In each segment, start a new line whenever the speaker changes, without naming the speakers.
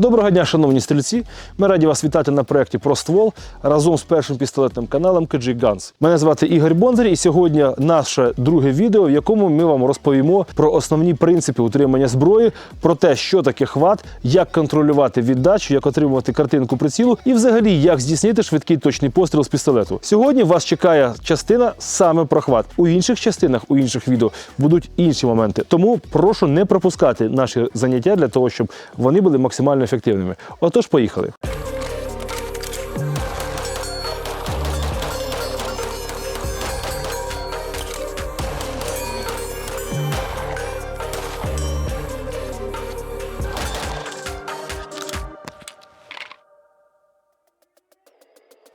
Доброго дня, шановні стрільці. Ми раді вас вітати на проєкті про ствол разом з першим пістолетним каналом KG Guns. Мене звати Ігор Бондар, і сьогодні наше друге відео, в якому ми вам розповімо про основні принципи утримання зброї, про те, що таке хват, як контролювати віддачу, як отримувати картинку прицілу, і взагалі як здійснити швидкий точний постріл з пістолету. Сьогодні вас чекає частина саме про хват. У інших частинах, у інших відео будуть інші моменти. Тому прошу не пропускати наші заняття для того, щоб вони були максимально ефективними. Отож, поїхали.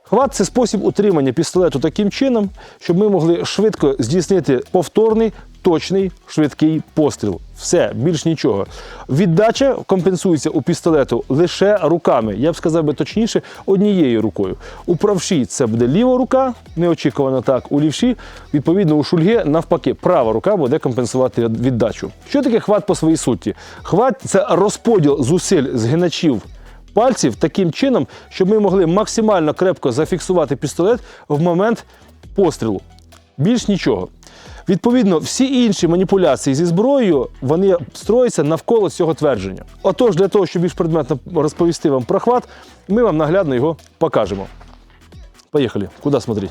Хват це спосіб утримання пістолету таким чином, щоб ми могли швидко здійснити повторний, точний, швидкий постріл. Все, більш нічого. Віддача компенсується у пістолету лише руками. Я б сказав би точніше, однією рукою. У правші це буде ліва рука, неочікувано так. У лівші, відповідно, у шульги навпаки, права рука буде компенсувати віддачу. Що таке хват по своїй суті? Хват це розподіл зусиль згиначів пальців таким чином, щоб ми могли максимально крепко зафіксувати пістолет в момент пострілу. Більш нічого. Відповідно, всі інші маніпуляції зі зброєю вони строяться навколо цього твердження. Отож, для того, щоб більш предметно розповісти вам про хват, ми вам наглядно його покажемо. Поїхали. Куди смотреть?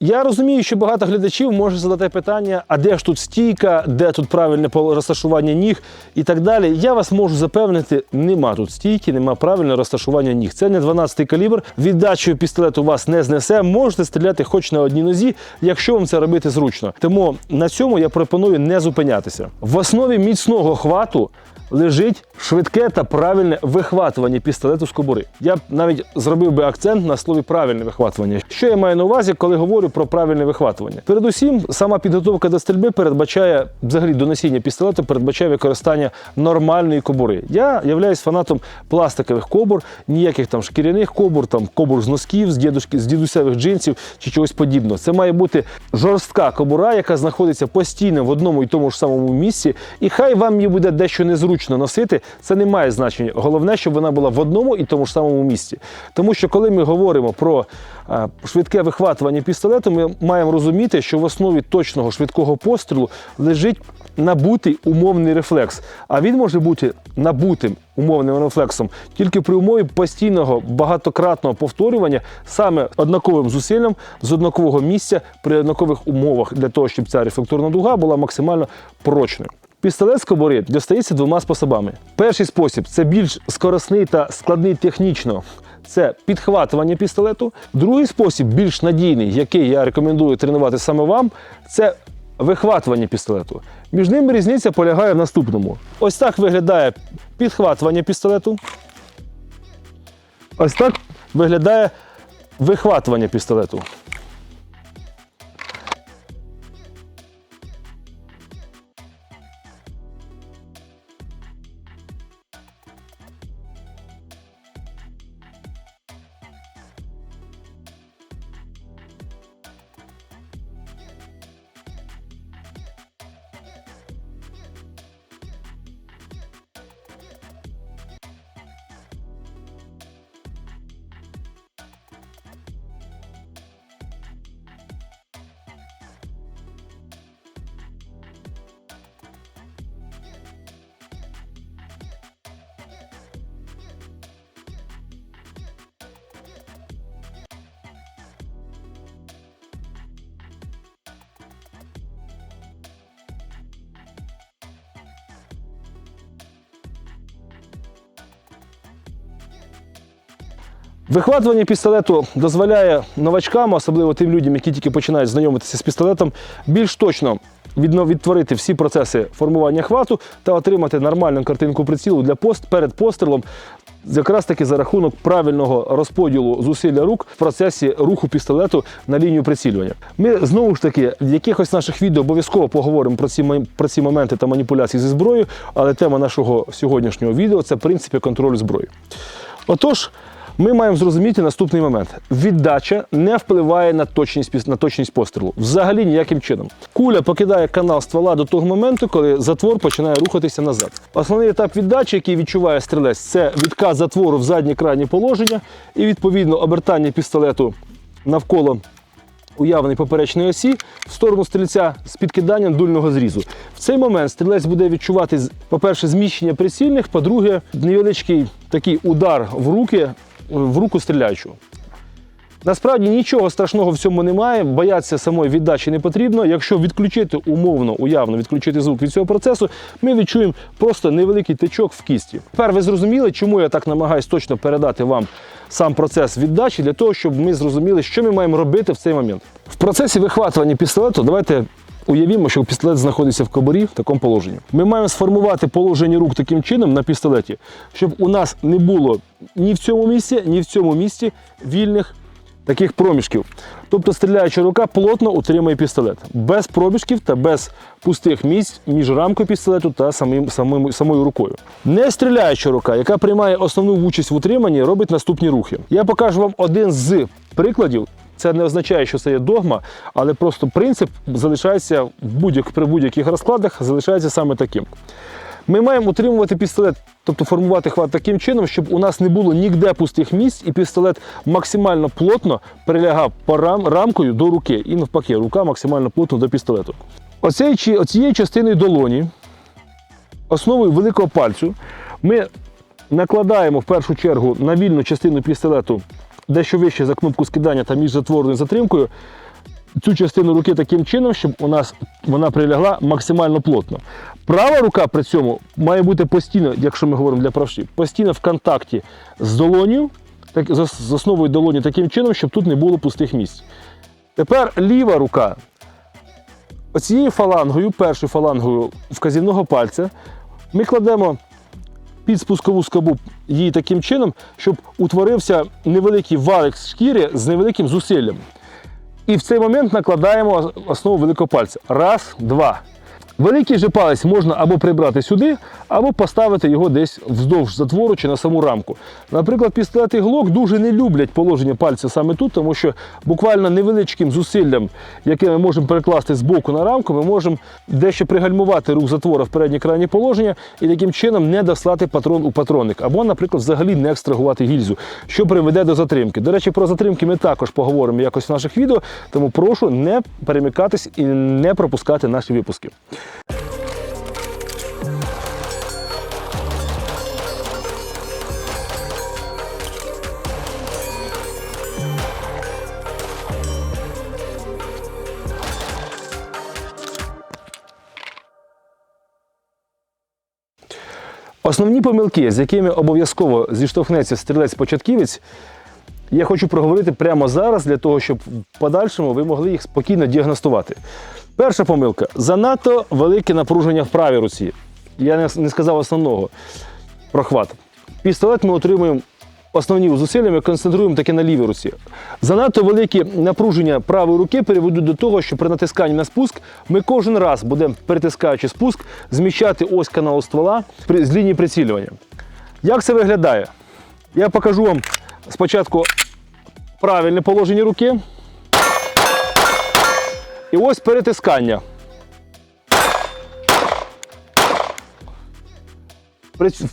Я розумію, що багато глядачів може задати питання: а де ж тут стійка, де тут правильне розташування ніг і так далі. Я вас можу запевнити, нема тут стійки, нема правильного розташування ніг. Це не 12-й калібр. Віддачею пістолету вас не знесе. Можете стріляти хоч на одній нозі, якщо вам це робити зручно. Тому на цьому я пропоную не зупинятися. В основі міцного хвату лежить швидке та правильне вихватування пістолету з кобури. Я б навіть зробив би акцент на слові правильне вихватування. Що я маю на увазі, коли говорю про правильне вихватування? Передусім, сама підготовка до стрільби передбачає взагалі до носіння пістолету, передбачає використання нормальної кобури. Я являюсь фанатом пластикових кобур, ніяких там шкіряних кобур, там кобур з носків, з дідушки, з дідусевих джинсів чи чогось подібного. Це має бути жорстка кобура, яка знаходиться постійно в одному і тому ж самому місці. І хай вам її буде дещо незручно носити, це не має значення. Головне, щоб вона була в одному і тому ж самому місці. Тому що коли ми говоримо про е, швидке вихватування пістолету, ми маємо розуміти, що в основі точного швидкого пострілу лежить набутий умовний рефлекс. А він може бути набутим умовним рефлексом тільки при умові постійного багатократного повторювання саме однаковим зусиллям з однакового місця при однакових умовах для того, щоб ця рефлекторна дуга була максимально прочною. Пістолет з кобури достається двома способами. Перший спосіб це більш скоросний та складний технічно. Це підхватування пістолету. Другий спосіб, більш надійний, який я рекомендую тренувати саме вам, це вихватування пістолету. Між ними різниця полягає в наступному. Ось так виглядає підхватування пістолету. Ось так виглядає вихватування пістолету. Вихватування пістолету дозволяє новачкам, особливо тим людям, які тільки починають знайомитися з пістолетом, більш точно відтворити всі процеси формування хвату та отримати нормальну картинку прицілу для пост перед пострілом. Якраз таки за рахунок правильного розподілу зусилля рук в процесі руху пістолету на лінію прицілювання. Ми знову ж таки в якихось наших відео обов'язково поговоримо про ці, про ці моменти та маніпуляції зі зброєю, але тема нашого сьогоднішнього відео це принципи контролю зброї. Отож, Ми маємо зрозуміти наступний момент: віддача не впливає на точність на точність пострілу. Взагалі ніяким чином. Куля покидає канал ствола до того моменту, коли затвор починає рухатися назад. Основний етап віддачі, який відчуває стрілець, це відкат затвору в заднє крайнє положення і відповідно обертання пістолету навколо уявленої поперечної осі в сторону стрільця з підкиданням дульного зрізу. В цей момент стрілець буде відчувати, по-перше, зміщення прицільних, по-друге, невеличкий такий удар в руки, в руку стріляючого. Насправді нічого страшного в цьому немає, боятися самої віддачі не потрібно. Якщо відключити умовно, уявно відключити звук від цього процесу, ми відчуємо просто невеликий тичок в кісті. Тепер ви зрозуміли, чому я так намагаюсь точно передати вам сам процес віддачі, для того, щоб ми зрозуміли, що ми маємо робити в цей момент. В процесі вихватування пістолету давайте. Уявімо, що пістолет знаходиться в кобурі в такому положенні. Ми маємо сформувати положення рук таким чином на пістолеті, щоб у нас не було ні в цьому місці, ні в цьому місці вільних таких проміжків. Тобто стріляюча рука плотно утримує пістолет без проміжків та без пустих місць між рамкою пістолету та самим, самим, самою рукою. Не стріляюча рука, яка приймає основну участь в утриманні, робить наступні рухи. Я покажу вам один з прикладів. Це не означає, що це є догма, але просто принцип залишається в будь при будь-яких розкладах, залишається саме таким. Ми маємо утримувати пістолет, тобто формувати хват таким чином, щоб у нас не було ніде пустих місць, і пістолет максимально плотно прилягав по рам, рамкою до руки. І навпаки, рука максимально плотно до пістолету. Чи- оцією частиною долоні, основою великого пальцю, ми накладаємо в першу чергу на вільну частину пістолету дещо вище за кнопку скидання та між затворною затримкою цю частину руки таким чином, щоб у нас вона прилягла максимально плотно. Права рука при цьому має бути постійно, якщо ми говоримо для правші, постійно в контакті з долонію, так, з основою долоні таким чином, щоб тут не було пустих місць. Тепер ліва рука. Оцією фалангою, першою фалангою вказівного пальця, ми кладемо під спускову скобу її таким чином, щоб утворився невеликий валик шкіри з невеликим зусиллям. І в цей момент накладаємо основу великого пальця. Раз, два. Великий же палець можна або прибрати сюди, або поставити його десь вздовж затвору чи на саму рамку. Наприклад, пістолет і глок дуже не люблять положення пальця саме тут, тому що буквально невеличким зусиллям, яке ми можемо перекласти з боку на рамку, ми можемо дещо пригальмувати рух затвора в переднє крайнє положення і таким чином не дослати патрон у патронник, або, наприклад, взагалі не екстрагувати гільзу, що приведе до затримки. До речі, про затримки ми також поговоримо якось в наших відео, тому прошу не перемикатись і не пропускати наші випуски. Основні помилки, з якими обов'язково зіштовхнеться стрілець-початківець, я хочу проговорити прямо зараз для того, щоб в подальшому ви могли їх спокійно діагностувати. Перша помилка занадто велике напруження в правій руці. Я не, сказав основного прохват. Пістолет ми отримуємо основні зусиллями, концентруємо таки на лівій руці. Занадто великі напруження правої руки приведуть до того, що при натисканні на спуск ми кожен раз будемо, перетискаючи спуск, зміщати ось каналу ствола з лінії прицілювання. Як це виглядає? Я покажу вам спочатку правильне положення руки. І ось перетискання.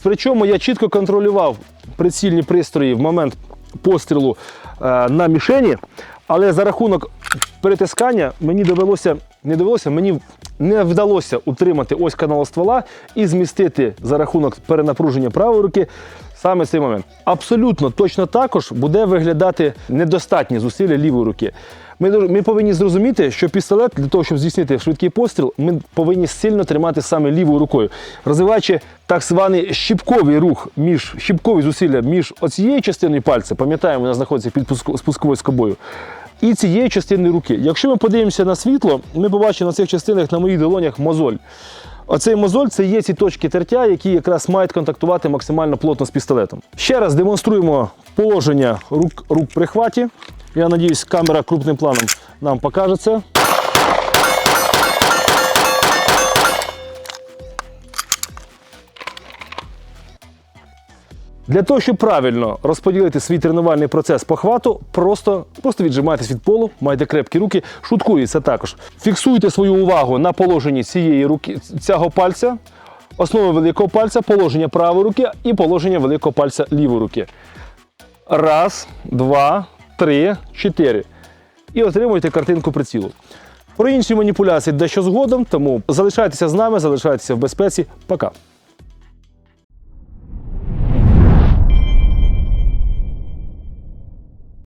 Причому я чітко контролював прицільні пристрої в момент пострілу е, на мішені, але за рахунок перетискання мені довелося, не довелося, мені не вдалося утримати ось канал ствола і змістити за рахунок перенапруження правої руки саме цей момент. Абсолютно точно також буде виглядати недостатні зусилля лівої руки. Ми, ми повинні зрозуміти, що пістолет для того, щоб здійснити швидкий постріл, ми повинні сильно тримати саме лівою рукою, розвиваючи так званий щіпковий рух між щіпкові зусилля між оцією частиною пальця, пам'ятаємо, вона знаходиться під пуско- спусковою скобою. І цієї частини руки. Якщо ми подивимося на світло, ми побачимо на цих частинах на моїх долонях мозоль. Оцей мозоль це є ці точки тертя, які якраз мають контактувати максимально плотно з пістолетом. Ще раз демонструємо положення рук, рук при хваті. Я надіюсь, камера крупним планом нам покаже це. Для того, щоб правильно розподілити свій тренувальний процес по хвату, просто, просто віджимайтесь від полу, майте крепкі руки, шуткується також. Фіксуйте свою увагу на положенні цієї руки, цього пальця, основи великого пальця, положення правої руки і положення великого пальця лівої руки. Раз, два, три, чотири. І отримуєте картинку прицілу. Про інші маніпуляції дещо згодом, тому залишайтеся з нами, залишайтеся в безпеці. Пока.